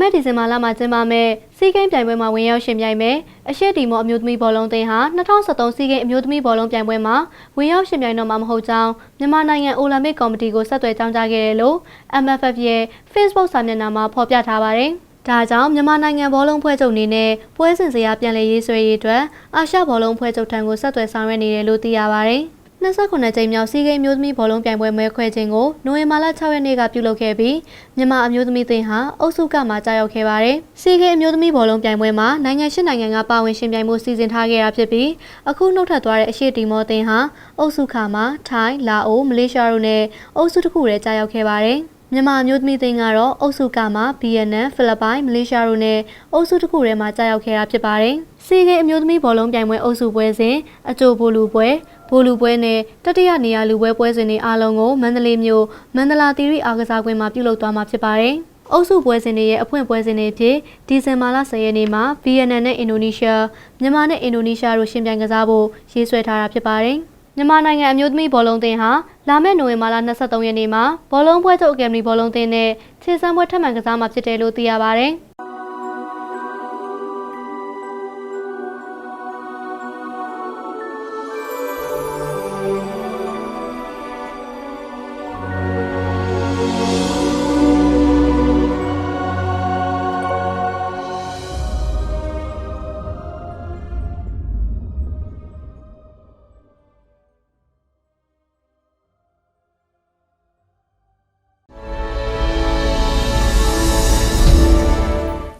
မယ့်ဒီဇင်ဘာလမှာကျင်းပမယ့်စီးကိန်းပြိုင်ပွဲမှာဝင်ရောက်ရှင်ပြိုင်မယ်အရှိတီမောအမျိုးသမီးဘောလုံးသင်းဟာ2023စီးကိန်းအမျိုးသမီးဘောလုံးပြိုင်ပွဲမှာဝင်ရောက်ရှင်ပြိုင်တော့မှာမဟုတ်ကြောင်းမြန်မာနိုင်ငံအိုလံပစ်ကော်မတီကိုဆက်သွယ်ကြောင်းကြားခဲ့တယ်လို့ MFF ရဲ့ Facebook စာမျက်နှာမှာဖော်ပြထားပါတယ်။ဒါကြောင့်မြန်မာနိုင်ငံဘောလုံးဖွဲ့ချုပ်အနေနဲ့ပွဲစဉ်စရာပြန်လည်ရေးဆွဲရေးအတွက်အာရှဘောလုံးဖွဲ့ချုပ်ထံကိုဆက်သွယ်ဆောင်ရွက်နေတယ်လို့သိရပါတယ်။ 29ကြိမ်မြောက်စီးကိန်းမျိုးသမီးဘောလုံးပြိုင်ပွဲမဲခွဲခြင်းကိုနိုဝင်ဘာလ6ရက်နေ့ကပြုလုပ်ခဲ့ပြီးမြန်မာအမျိုးသမီးသင်းဟာအုပ်စုကမှကြာရောက်ခဲ့ပါတယ်။စီးကိန်းအမျိုးသမီးဘောလုံးပြိုင်ပွဲမှာနိုင်ငံရှစ်နိုင်ငံကပါဝင်ရှင်ပြိုင်မှုစီစဉ်ထားခဲ့တာဖြစ်ပြီးအခုနှုတ်ထပ်သွားတဲ့အရှိတီမောသင်းဟာအုပ်စုခမှာထိုင်း၊လာအို၊မလေးရှားတို့နဲ့အုပ်စုတစ်ခုတည်းကြာရောက်ခဲ့ပါတယ်။ မြန်မာအမျိုးသမီးသင်းကတော့အုပ်စုကမှာ BNN ဖိလစ်ပိုင်မလေးရှားတို့နဲ့အုပ်စုတစ်ခုထဲမှာကြာရောက်ခဲ့တာဖြစ်ပါတယ်။စီးကိန်းအမျိုးသမီးဘောလုံးပြိုင်ပွဲအုပ်စုပွဲစဉ်အကြိုဘိုလူပွဲဘိုလူပွဲနဲ့တတိယနေရာလူပွဲပွဲစဉ်တွေအားလုံးကိုမန္တလေးမြို့မန္တလာသီရိအားကစားကွင်းမှာပြုလုပ်သွားမှာဖြစ်ပါတယ်။အုပ်စုပွဲစဉ်တွေရဲ့အဖွင့်ပွဲစဉ်တွေဖြစ်ဒီဇင်ဘာလ10ရက်နေ့မှာ VNN နဲ့အင်ဒိုနီးရှားမြန်မာနဲ့အင်ဒိုနီးရှားတို့ရှင်ပြိုင်ကစားဖို့ရေးဆွဲထားတာဖြစ်ပါတယ်။ မြန်မာနိုင်ငံအမျိုးသမီးဘောလုံးသင်းဟာလာမယ့်နိုဝင်ဘာလ23ရက်နေ့မှာဘောလုံးပွဲချုပ်အကယ်ဒမီဘောလုံးသင်းနဲ့ခြေစမ်းပွဲထပ်မံကစားမှာဖြစ်တယ်လို့သိရပါတယ်။